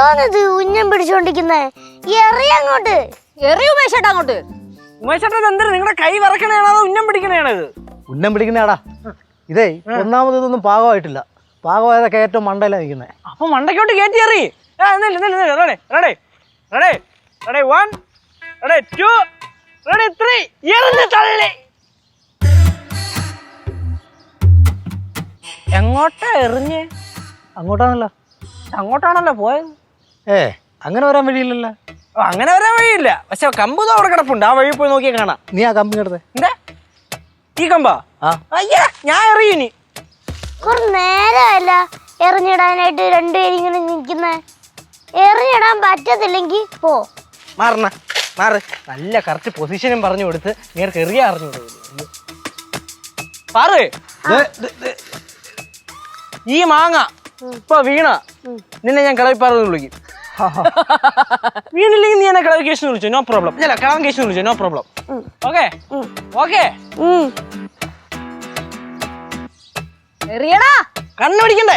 എന്തോന്നിത് ഉന്നം പിടിച്ചോണ്ടിരിക്കുന്നേ. എറിയ അങ്ങോട്ട്. എറി മേശേട്ടാ അങ്ങോട്ട്. ഉമേഷേട്ടൻ എന്തിനാ? നിങ്ങളുടെ കൈ വിറക്കണേണോ അതോ ഉന്നം പിടിക്കണേണോ ഇത്? ഉന്നം പിടിക്കുന്നേടാ ഇതേ ഒന്നാമത് ഇതൊന്നും പാകമായിട്ടില്ല. പാകമായതൊക്കെ ഏറ്റവും മണ്ടയിലാണ് നിൽക്കുന്നത് അപ്പൊ മണ്ടയ്ക്കോട്ട് കയറ്റി എറി. Ready ready ready ready. One ready two ready three. എറിഞ്ഞ് തള്ളി. എങ്ങോട്ടാ എറിഞ്ഞ്? അങ്ങോട്ടാണല്ലോ. അങ്ങോട്ടാണല്ലോ പോയത്. ഏ അങ്ങനെ വരാൻ വഴിയില്ലല്ലോ. ഓ, അങ്ങനെ വരാൻ വഴിയില്ല. പക്ഷെ കമ്പ് ദാ അവിടെ കിടപ്പുണ്ട്. ആ വഴി പോയി നോക്കിയാൽ കാണാം. നീ ആ കമ്പനി എടുത്തേ. എന്താ? ഈ കമ്പാ? ആ. അയ്യേ ഞാൻ എറിയുനി കുറെ നേരമല്ല. എറിഞ്ഞിടാനായിട്ട് രണ്ടുപേരും ഇങ്ങനെ നിൽക്കുന്നേ. എറിഞ്ഞിടാൻ പറ്റത്തില്ലെങ്കിൽ പോ. മാറണ. മാറ്. നല്ല കറക്റ്റ് പൊസിഷനും പറഞ്ഞു കൊടുത്ത് നേർക്ക് എറിയാ അറിഞ്ഞു കൊടുത്തു പാറ് ഈ മാങ്ങ ഇപ്പൊ വീണ. നിന്നെ ഞാൻ കളവിപ്പാറെന്ന് വിളിക്കും. വീണില്ലെങ്കിൽ നീ എന്നെ കളവ് കേസിന് വിളിച്ചു നോ പ്രോബ്ലം അല്ല കളവൻ കേസിന് വിളിച്ചു നോ പ്രോബ്ലം ഓക്കെ ഓക്കെ എറിയടാ. കണ്ണു പിടിക്കണ്ടേ?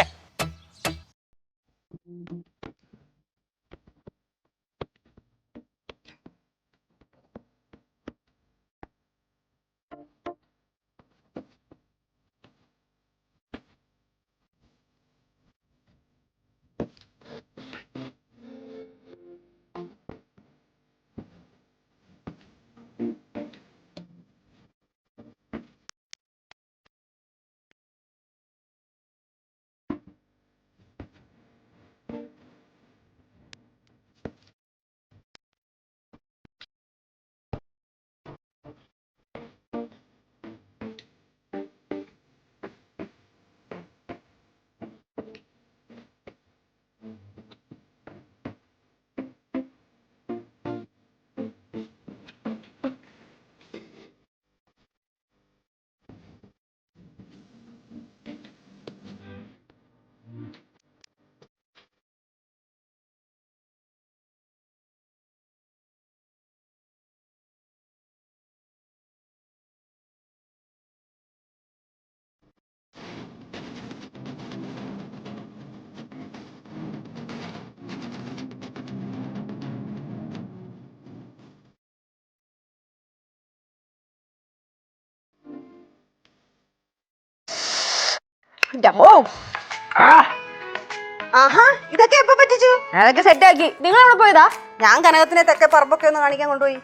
ആഹാ ഇതൊക്കെ എപ്പോ പറ്റിച്ചു? അതൊക്കെ സെറ്റ് ആക്കി നിങ്ങൾ അവിടെ പോയതാ? ഞാൻ കനകത്തിനെ തെക്കെ പറമ്പൊക്കെ ഒന്ന് കാണിക്കാൻ കൊണ്ടുപോയി.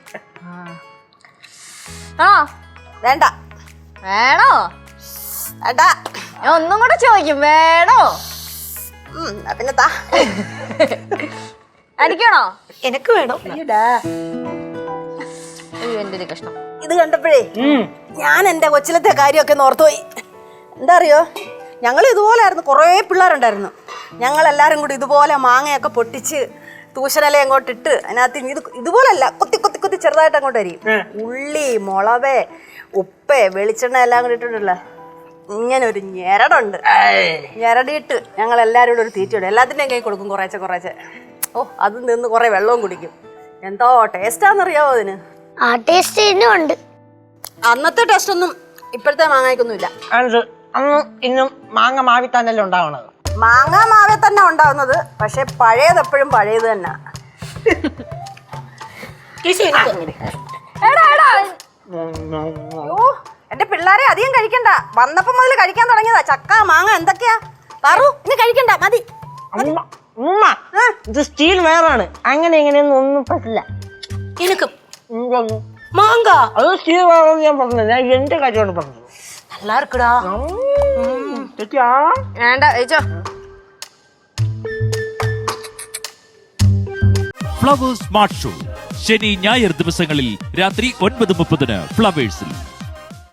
ആ. വേണ്ട. വേണോ? വേണ്ട. ഞാൻ ഒന്നും കൂടെ ചോദിക്കും. വേണോ? പിന്നെ താ. അടിക്കണോ? എനക്ക് വേണം. എന്റെ ഒരു കഷ്ണം. ഇത് കണ്ടപ്പോഴേ ഞാൻ എന്റെ കൊച്ചിലത്തെ കാര്യമൊക്കെ ഓർത്തുപോയി. എന്താ അറിയോ? ഞങ്ങൾ ഇതുപോലെയായിരുന്നു കുറേ പിള്ളേരുണ്ടായിരുന്നു. ഞങ്ങളെല്ലാവരും കൂടി ഇതുപോലെ മാങ്ങയൊക്കെ പൊട്ടിച്ച് തൂശനില അങ്ങോട്ട് ഇട്ട് അതിനകത്ത് ഇത് ഇതുപോലല്ല കൊത്തി കൊത്തി കൊത്തി ചെറുതായിട്ട് അങ്ങോട്ട് അരിയും ഉള്ളി മുളക് ഉപ്പ് വെളിച്ചെണ്ണ എല്ലാം കൂടി ഇട്ടിട്ടുണ്ടല്ലോ. ഇങ്ങനെ ഒരു ഞെരടുണ്ട്. ഞെരടിയിട്ട് ഞങ്ങൾ എല്ലാവരും കൂടെ ഒരു തീറ്റയുണ്ട് എല്ലാത്തിന്റെയും കൈ കൊടുക്കും കുറേശ്ശെ കുറേശ്ശെ ഓ അത് നിന്ന് കുറേ വെള്ളവും കുടിക്കും. എന്തോ ടേസ്റ്റാന്നറിയാവോ അതിന്? ആ ടേസ്റ്റ് ഇന്നും ഉണ്ട്. അന്നത്തെ ടേസ്റ്റ് ഒന്നും ഇപ്പോഴത്തെ മാങ്ങയ്ക്കൊന്നുമില്ല. അന്ന് ഇന്നും മാങ്ങ മാവി തന്നെയല്ലേ ഉണ്ടാവണത്? മാങ്ങ മാവെ തന്നെ ഉണ്ടാവുന്നത്. പക്ഷെ പഴയത് എപ്പോഴും പഴയത് തന്നെ. എടാ എടാ. ഓ എന്റെ പിള്ളേരെ അധികം കഴിക്കണ്ട. വന്നപ്പോ മുതൽ കഴിക്കാൻ തുടങ്ങിയതാ. ചക്ക മാങ്ങ എന്തൊക്കെയാ? പറു ഇനി കഴിക്കണ്ട. മതി. ഉമ്മ ഇത് സ്റ്റീൽ വേറാണ് അങ്ങനെ ഇങ്ങനെയൊന്നും ഒന്നും പറ്റില്ല. എനിക്ക് മാങ്ങ. മാങ്ക അത് സ്റ്റീൽ വേറെന്ന് ഞാൻ പറഞ്ഞത് ഞാൻ എന്റെ കാര്യമാണ് പറഞ്ഞത്. நல்லா இருக்குடா തെറ്റിയാ വേണ്ട കഴിച്ചോ ഫ്ലവേഴ്സ് സ്മാർട്ട് ഷോ ശനി ഞായർ ദിവസങ്ങളിൽ രാത്രി ഒൻപത് മുപ്പതിന് ഫ്ലവേഴ്സിൽ